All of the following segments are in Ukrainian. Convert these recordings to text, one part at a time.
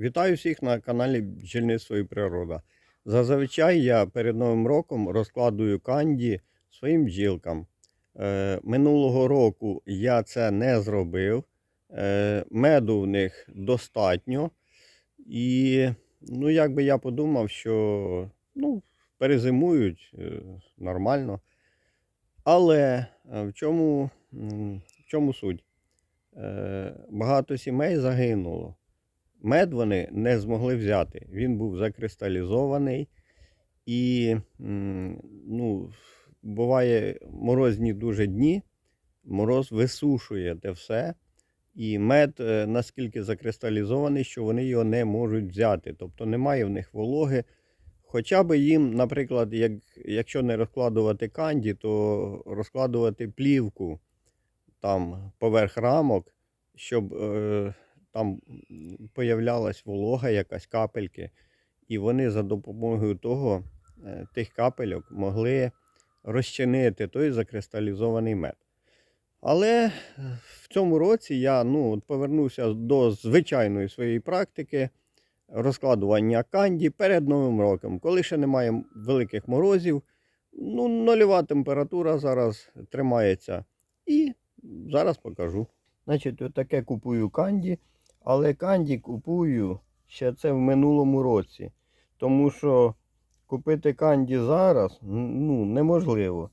Вітаю всіх на каналі Бджільництво і Природа. Зазвичай я перед Новим роком розкладую канді своїм бджілкам. Е, минулого року я це не зробив. Е, меду в них достатньо. І ну, якби я подумав, що ну, перезимують е, нормально. Але в чому, в чому суть? Багато сімей загинуло. Мед вони не змогли взяти. Він був закристалізований і ну, буває морозні дуже дні, мороз висушує те все. І мед е, наскільки закристалізований, що вони його не можуть взяти. Тобто немає в них вологи. Хоча би їм, наприклад, як, якщо не розкладувати канді, то розкладувати плівку там поверх рамок, щоб е, там появлялась волога, якась капельки, і вони за допомогою того, е, тих капельок могли розчинити той закристалізований мед. Але е, в цьому році я ну, повернувся до звичайної своєї практики розкладування канді перед Новим роком, коли ще немає великих морозів. Ну, нульова температура зараз тримається. І зараз покажу. Значить, отаке купую канді, але канді купую ще це в минулому році. Тому що купити канді зараз ну, неможливо.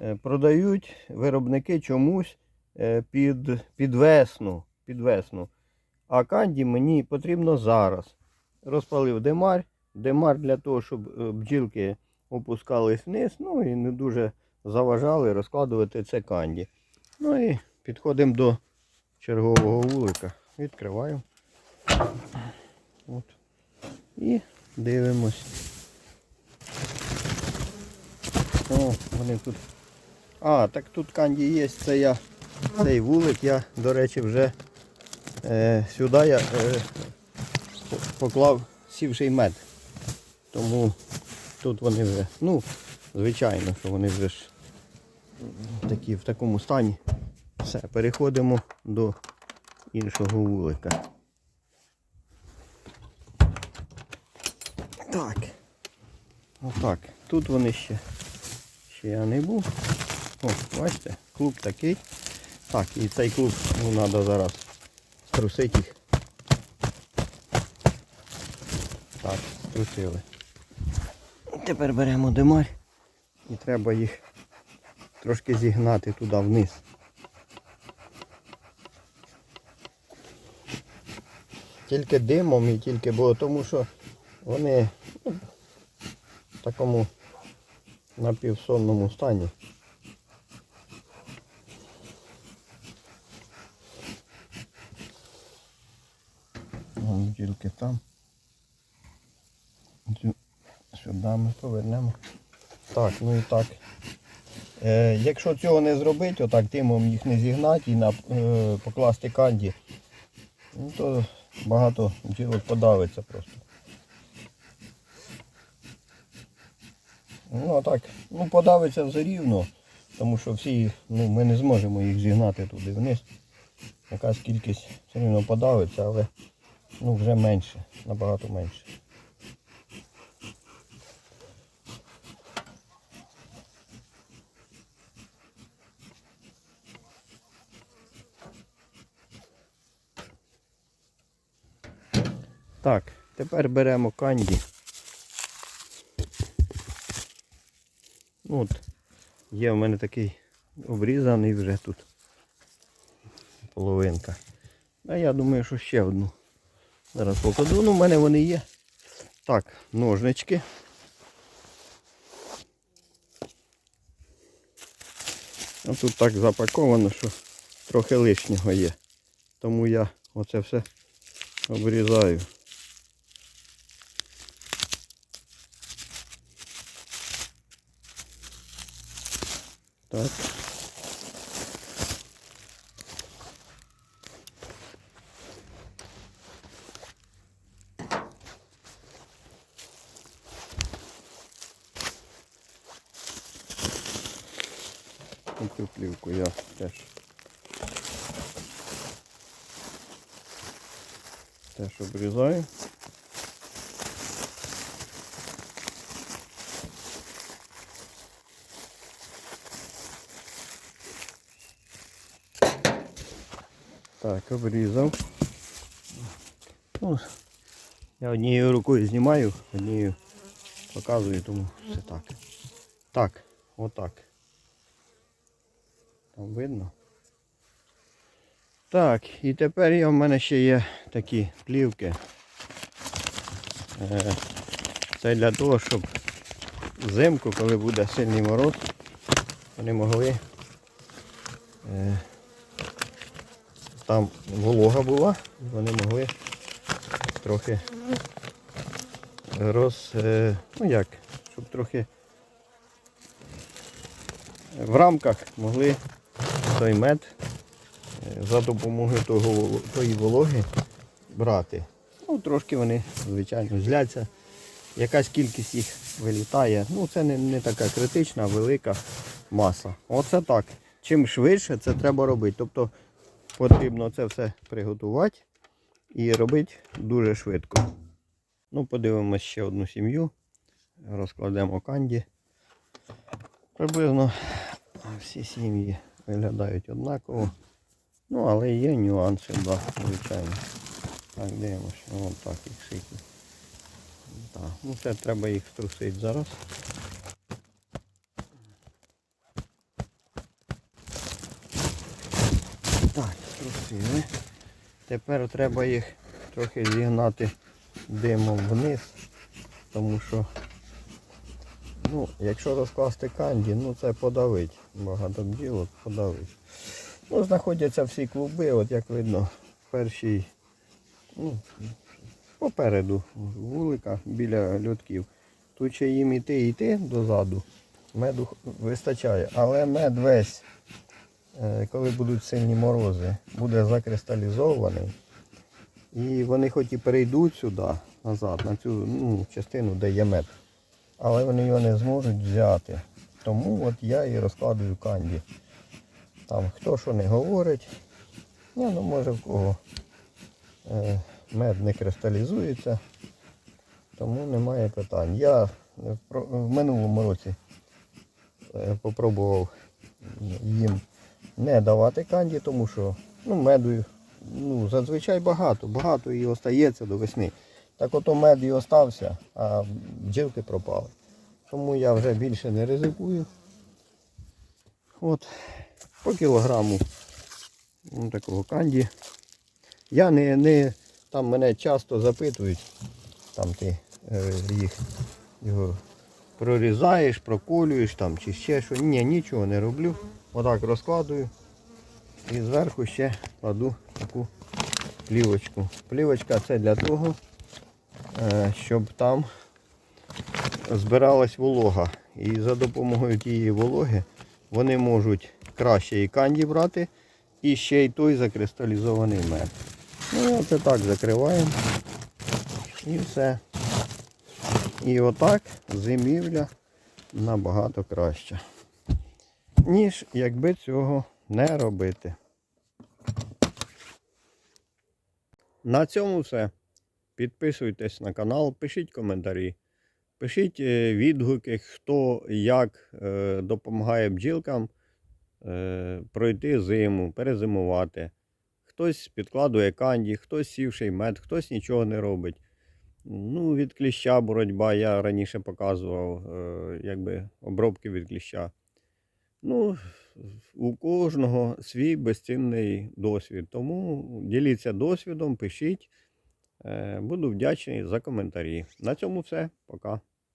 Е, Продають виробники чомусь е, під, під весну. Під весну. А канді мені потрібно зараз. Розпалив демар. Демар для того, щоб е, бджілки опускались вниз, ну і не дуже заважали розкладувати це канді. Ну і підходимо до чергового вулика. Відкриваю. От. І дивимось. О, вони тут. А, так тут канді є, це я цей вулик, я, до речі, вже е, сюди я е, поклав сівший мед. Тому тут вони вже, ну, звичайно, що вони вже ж такі в такому стані. Все, переходимо до іншого вулика. Так. Отак. Тут вони ще. Ще я не був. О, бачите, клуб такий. Так, і цей клуб ну, треба зараз струсити їх. Так, струсили. Тепер беремо димарь і треба їх трошки зігнати туди вниз. Тільки димом і тільки було, тому що вони ну, в такому напівсонному стані. Вон Тільки там. Сюди ми повернемо. Так, ну і так. Е, якщо цього не зробити, отак димом їх не зігнати і на, е, покласти канді, ну, то багато бджілок подавиться просто. Ну а так, ну подавиться все рівно, тому що всі, ну ми не зможемо їх зігнати туди вниз. Якась кількість все рівно подавиться, але ну вже менше, набагато менше. Так, тепер беремо канді. От, є в мене такий обрізаний вже тут половинка. А я думаю, що ще одну. Зараз покладу. Ну, в мене вони є. Так, ножнички. А тут так запаковано, що трохи лишнього є. Тому я оце все обрізаю. Так. І Цю плівку я теж Теж обрізаю. Так, обрізав. Ну, я однією рукою знімаю, однією показую, тому все так. Так, отак. Там видно. Так, і тепер є, в мене ще є такі плівки. Е, Це для того, щоб взимку, коли буде сильний мороз, вони могли е, там волога була, вони могли трохи роз... е, ну як, щоб трохи в рамках могли той мед е, за допомогою того, тої вологи брати. Ну, трошки вони, звичайно, зляться. Якась кількість їх вилітає. Ну, це не, не така критична, велика маса. Оце так. Чим швидше це треба робити. Тобто потрібно це все приготувати і робити дуже швидко. Ну, подивимось ще одну сім'ю. Розкладемо канді. Приблизно всі сім'ї виглядають однаково. Ну, але є нюанси, да, звичайно. Так, дивимося. Ось так їх ситі. Так, ну це треба їх струсити зараз. Так, струсили. Тепер треба їх трохи зігнати димом вниз, тому що Ну, якщо розкласти канді, ну це подавить. Багато бджіл подавить. Ну, знаходяться всі клуби, от як видно, перший, ну, попереду вулика біля льотків. Тут ще їм іти йти дозаду. Меду вистачає. Але мед весь, коли будуть сильні морози, буде закристалізований. І вони хоч і перейдуть сюди, назад, на цю ну, частину, де є мед але вони його не зможуть взяти. Тому от я і розкладую канді. Там хто що не говорить, ні, ну може в кого е, мед не кристалізується, тому немає питань. Я в, в минулому році е, попробував їм не давати канді, тому що ну, меду ну, зазвичай багато, багато і остається до весни. Так ото мед і остався, а бджілки пропали. Тому я вже більше не ризикую. От, по кілограму ну, такого канді. Я не, не, там мене часто запитують, там ти е, їх його прорізаєш, проколюєш там чи ще що. Ні, нічого не роблю. Отак розкладую. І зверху ще кладу таку плівочку. Плівочка це для того, е, щоб там збиралась волога. І за допомогою тієї вологи вони можуть краще і канді брати, і ще й той закристалізований мед. Ну, оце так закриваємо. І все. І отак зимівля набагато краще. Ніж якби цього не робити. На цьому все. Підписуйтесь на канал, пишіть коментарі. Пишіть е, відгуки, хто як е, допомагає бджілкам е, пройти зиму, перезимувати. Хтось підкладує канді, хтось сівший мед, хтось нічого не робить. Ну, від кліща боротьба я раніше показував, якби обробки від кліща. Ну, у кожного свій безцінний досвід. Тому діліться досвідом, пишіть. Е, Буду вдячний за коментарі. На цьому все. Пока.